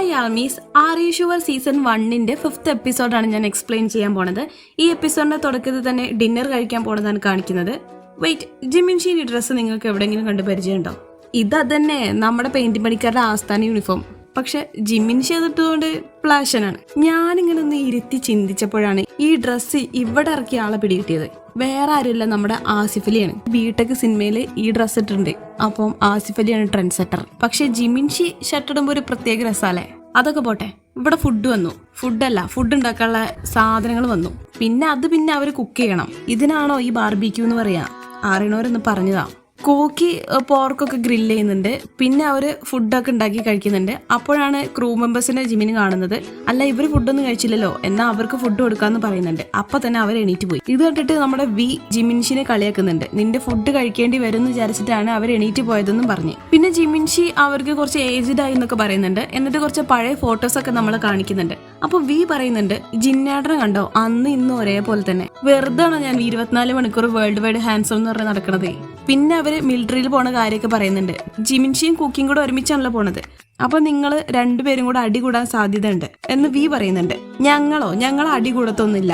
Hi ആൽമീസ് our season വണ്ണിന്റെ fifth എപ്പിസോഡാണ് ഞാൻ എക്സ്പ്ലെയിൻ ചെയ്യാൻ പോണത്. ഈ എപ്പിസോഡിന്റെ തുടക്കത്തിൽ തന്നെ ഡിന്നർ കഴിക്കാൻ പോണതാണ് കാണിക്കുന്നത്. വെയിറ്റ് ജിമിൻഷീൻ ഡ്രസ്സ് നിങ്ങൾക്ക് എവിടെയെങ്കിലും കണ്ട് പരിചയമുണ്ടോ? ഇതന്നെ നമ്മുടെ പെയിന്റിംഗ് പണിക്കാരുടെ ആസ്ഥാന യൂണിഫോം പക്ഷെ ജിമ്മിന് ചെയ്തിട്ടതുകൊണ്ട് പ്ലാഷനാണ് ഞാനിങ്ങനെ ഒന്ന് ഇരുത്തി ചിന്തിച്ചപ്പോഴാണ് ഈ ഡ്രസ്സ് ഇവിടെ ഇറക്കിയ ആളെ പിടികിട്ടിയത്. വേറെ ആരുമില്ല നമ്മുടെ ആസിഫ് അലിയാണ്. ബിടെക് സിനിമയിൽ ഈ ഡ്രസ് ഇട്ടിട്ടുണ്ട്. അപ്പം ആസിഫ് അലിയാണ് ട്രെൻഡ് സെറ്റർ പക്ഷെ ജിമിൻഷി ഷർട്ട് ഇടുമ്പോൾ ഒരു പ്രത്യേക രസമല്ലേ അതൊക്കെ പോട്ടെ. ഇവിടെ ഫുഡ് വന്നു. ഫുഡല്ല ഫുഡ് ഉണ്ടാക്കാനുള്ള സാധനങ്ങൾ വന്നു. പിന്നെ അത് പിന്നെ അവർ കുക്ക് ചെയ്യണം. ഇതിനാണോ ഈ ബാർബിക്യൂ എന്ന് പറയാ? അറിയണവരൊന്ന് പറഞ്ഞതാ. കോക്കി പോർക്കൊക്കെ ഗ്രില്ല് ചെയ്യുന്നുണ്ട്. പിന്നെ അവർ ഫുഡൊക്കെ ഉണ്ടാക്കി കഴിക്കുന്നുണ്ട്. അപ്പോഴാണ് ക്രൂ മെമ്പേഴ്സിനെ ജിമിന് കാണുന്നത്. അല്ല ഇവർ ഫുഡൊന്നും കഴിച്ചില്ലല്ലോ. എന്നാൽ അവർക്ക് ഫുഡ് കൊടുക്കാന്ന് പറയുന്നുണ്ട്. അപ്പൊ തന്നെ അവർ എണീറ്റ് പോയി. ഇത് കണ്ടിട്ട് നമ്മുടെ വി ജിമിൻഷിനെ കളിയാക്കുന്നുണ്ട്. നിന്റെ ഫുഡ് കഴിക്കേണ്ടി വരും എന്ന് വിചാരിച്ചിട്ടാണ് അവർ എണീറ്റ് പോയതെന്നും പറഞ്ഞു. പിന്നെ ജിമിൻഷി അവർക്ക് കുറച്ച് ഏജ്ഡ് ആയി എന്നൊക്കെ പറയുന്നുണ്ട്. എന്നിട്ട് കുറച്ച് പഴയ ഫോട്ടോസ് ഒക്കെ നമ്മൾ കാണിക്കുന്നുണ്ട്. അപ്പൊ വി പറയുന്നുണ്ട് ജിന്നാടനെ കണ്ടോ? അന്ന് ഇന്നും ഒരേപോലെ തന്നെ. വെറുതെ ഞാൻ ഇരുപത്തിനാല് മണിക്കൂർ വേൾഡ് വൈഡ് ഹാൻഡ്സ് എന്ന് പറഞ്ഞ് നടക്കണത്? പിന്നെ അവർ മിലിറ്ററിയിൽ പോണ കാര്യമൊക്കെ പറയുന്നുണ്ട്. ജിമിൻഷിയും കുക്കിയും കൂടെ ഒരുമിച്ചാണല്ലോ പോണത്. അപ്പൊ നിങ്ങൾ രണ്ടുപേരും കൂടെ അടി കൂടാൻ സാധ്യതയുണ്ട് എന്ന് വി പറയുന്നുണ്ട്. ഞങ്ങളോ? ഞങ്ങൾ അടി കൂടത്തൊന്നുമില്ല.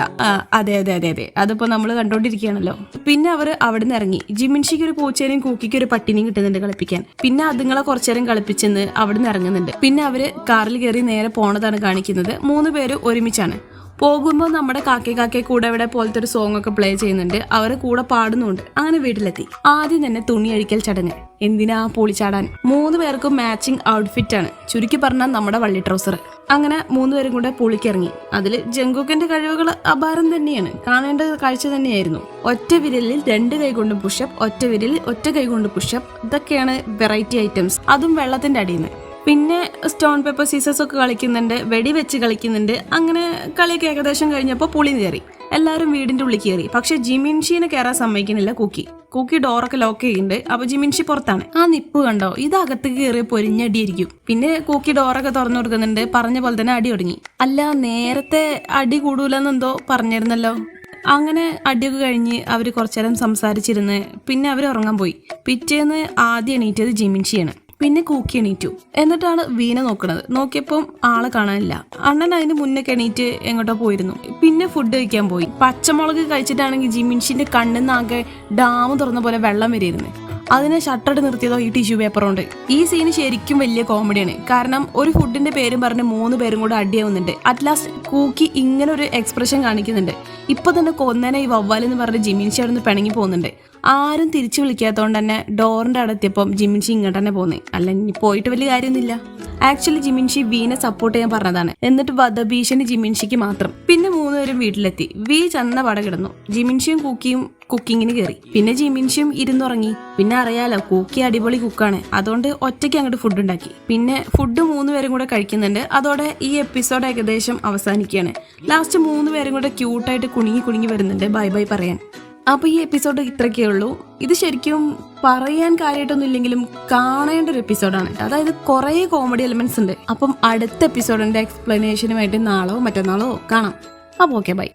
അതെ അതെ അതെ അതെ. അതിപ്പോ നമ്മൾ കണ്ടോണ്ടിരിക്കുകയാണല്ലോ. പിന്നെ അവർ അവിടെ നിന്ന് ഇറങ്ങി. ജിമിൻഷിക്ക് ഒരു പൂച്ചേനെയും കൂക്കിക്ക് ഒരു പട്ടിനെയും കിട്ടുന്നുണ്ട് കളിപ്പിക്കാൻ. പിന്നെ അതുങ്ങളെ കുറച്ചേരം കളിപ്പിച്ചെന്ന് അവിടെ നിന്ന് ഇറങ്ങുന്നുണ്ട്. പിന്നെ അവർ കാറിൽ കയറി നേരെ പോണതാണ് കാണിക്കുന്നത്. മൂന്ന് പേര് ഒരുമിച്ചാണ്. പോകുമ്പോൾ നമ്മുടെ കാക്കെ കാക്കെ കൂടെ ഇവിടെ പോലത്തെ ഒരു സോങ് ഒക്കെ പ്ലേ ചെയ്യുന്നുണ്ട്. അവർ കൂടെ പാടുന്നുണ്ട്. അങ്ങനെ വീട്ടിലെത്തി. ആദ്യം തന്നെ തുണി അഴിക്കൽ ചടങ്ങ്. എന്തിനാ പൊളിച്ചാടാൻ മൂന്ന് പേർക്കും മാച്ചിങ് ഔട്ട്ഫിറ്റ് ആണ്. ചുരുക്കി പറഞ്ഞാൽ നമ്മുടെ വള്ളി ട്രൗസർ അങ്ങനെ മൂന്ന് പേരും കൂടെ പുളിക്കിറങ്ങി അതിൽ ജങ്കുക്കിന്റെ കഴിവുകൾ അപാരം തന്നെയാണ്. കാണേണ്ട കാഴ്ച തന്നെയായിരുന്നു. ഒറ്റ വിരലിൽ രണ്ട് കൈ കൊണ്ട് പുഷപ്പ് ഒറ്റ വിരലിൽ ഒറ്റ കൈ കൊണ്ട് പുഷപ്പ് ഇതൊക്കെയാണ് വെറൈറ്റി ഐറ്റംസ് അതും വെള്ളത്തിന്റെ അടിയിൽ നിന്ന് പിന്നെ സ്റ്റോൺ പേപ്പർ സീസേഴ്സ് ഒക്കെ കളിക്കുന്നുണ്ട് വെടി വെച്ച് കളിക്കുന്നുണ്ട്. അങ്ങനെ കളിയൊക്കെ ഏകദേശം കഴിഞ്ഞപ്പോൾ പുളി കയറി. എല്ലാവരും വീടിന്റെ ഉള്ളിൽ കയറി. പക്ഷെ ജിമിൻഷീനെ കയറാൻ സമ്മതിക്കുന്നില്ല കുക്കി. കുക്കി ഡോറൊക്കെ ലോക്ക് ചെയ്യുന്നുണ്ട്. അപ്പൊ ജിമിൻഷി പുറത്താണ്. ആ നിപ്പ് കണ്ടോ? ഇത് അകത്ത് കയറി പൊരിഞ്ഞടിയിരിക്കും പിന്നെ കുക്കി ഡോറൊക്കെ തുറന്നു കൊടുക്കുന്നുണ്ട്. പറഞ്ഞ പോലെ തന്നെ അടി തുടങ്ങി അല്ല നേരത്തെ അടി കൂടൂലെന്നെന്തോ പറഞ്ഞിരുന്നല്ലോ. അങ്ങനെ അടിയൊക്കെ കഴിഞ്ഞ് അവർ കുറച്ചേരം സംസാരിച്ചിരുന്ന്. പിന്നെ അവർ ഉറങ്ങാൻ പോയി. പിറ്റേന്ന് ആദ്യം എണീറ്റത് ജിമിൻഷിയാണ്. പിന്നെ കൂക്കി എണീറ്റു. എന്നിട്ടാണ് വീണ നോക്കുന്നത് നോക്കിയപ്പം ആളെ കാണാനില്ല. അണ്ണൻ അതിന് മുന്നേ എണീറ്റ് എങ്ങോട്ടോ പോയിരുന്നു. പിന്നെ ഫുഡ് കഴിക്കാൻ പോയി. പച്ചമുളക് കഴിച്ചിട്ടാണെങ്കിൽ ജിമിൻഷിന്റെ കണ്ണിന്നാകെ ഡാം തുറന്ന പോലെ വെള്ളം വരിയിരുന്നു അതിനെ ഷട്ടർ നിർത്തിയതോ ഈ ടിഷ്യൂ പേപ്പർ കൊണ്ട്. ഈ സീന് ശരിക്കും വലിയ കോമഡിയാണ് കാരണം ഒരു ഫുഡിന്റെ പേരും പറഞ്ഞ് മൂന്ന് പേരും കൂടെ അടിയാവുന്നുണ്ട്. അറ്റ്ലാസ്റ്റ് കൂക്കി ഇങ്ങനെ ഒരു എക്സ്പ്രഷൻ കാണിക്കുന്നുണ്ട്. ഇപ്പൊ തന്നെ കൊന്നനെ ഈ വവ്വാലെന്ന് പറഞ്ഞ് ജിമിൻഷി അവിടെ നിന്ന് പിണങ്ങി പോകുന്നുണ്ട്. ആരും തിരിച്ചു വിളിക്കാത്തതുകൊണ്ട് തന്നെ ഡോറിന്റെ അവിടെ എത്തിയപ്പം ജിമിൻഷി ഇങ്ങോട്ട് തന്നെ പോന്നേ. അല്ല ഇനി പോയിട്ട് വലിയ കാര്യമൊന്നുമില്ല. ആക്ച്വലി ജിമിൻഷി വീനെ സപ്പോർട്ട് ചെയ്യാൻ പറഞ്ഞതാണ്. എന്നിട്ട് വധഭീഷണി ജിമിൻഷിക്ക് മാത്രം. പിന്നെ മൂന്നുപേരും വീട്ടിലെത്തി. വി ചന്ന പട കിടന്നു. ജിമിൻഷിയും കുക്കിയും കുക്കിങ്ങിന് കയറി പിന്നെ ജിമിൻഷിയും ഇരുന്നുറങ്ങി. പിന്നെ അറിയാലോ കുക്കി അടിപൊളി കുക്കാണ്. അതുകൊണ്ട് ഒറ്റയ്ക്ക് അങ്ങോട്ട് ഫുഡ് ഉണ്ടാക്കി. പിന്നെ ഫുഡ് മൂന്ന് പേരും കൂടെ കഴിക്കുന്നുണ്ട്. അതോടെ ഈ എപ്പിസോഡ് ഏകദേശം അവസാനിക്കുകയാണ്. ലാസ്റ്റ് മൂന്ന് പേരും കൂടെ ക്യൂട്ടായിട്ട് കുണുങ്ങി കുണുങ്ങി വരുന്നുണ്ട്. ബൈ ബൈ പറയാൻ. അപ്പൊ ഈ എപ്പിസോഡ് ഇത്രയൊക്കെ ഉള്ളൂ. ഇത് ശരിക്കും പറയാൻ കാര്യമായിട്ടൊന്നും ഇല്ലെങ്കിലും കാണേണ്ട ഒരു എപ്പിസോഡാണ് അതായത് കുറേ കോമഡി എലിമെന്റ്സ് ഉണ്ട്. അപ്പം അടുത്ത എപ്പിസോഡിന്റെ എക്സ്പ്ലനേഷനുമായിട്ട് നാളോ മറ്റന്നാളോ കാണാം. അപ്പോൾ ഓക്കെ ബൈ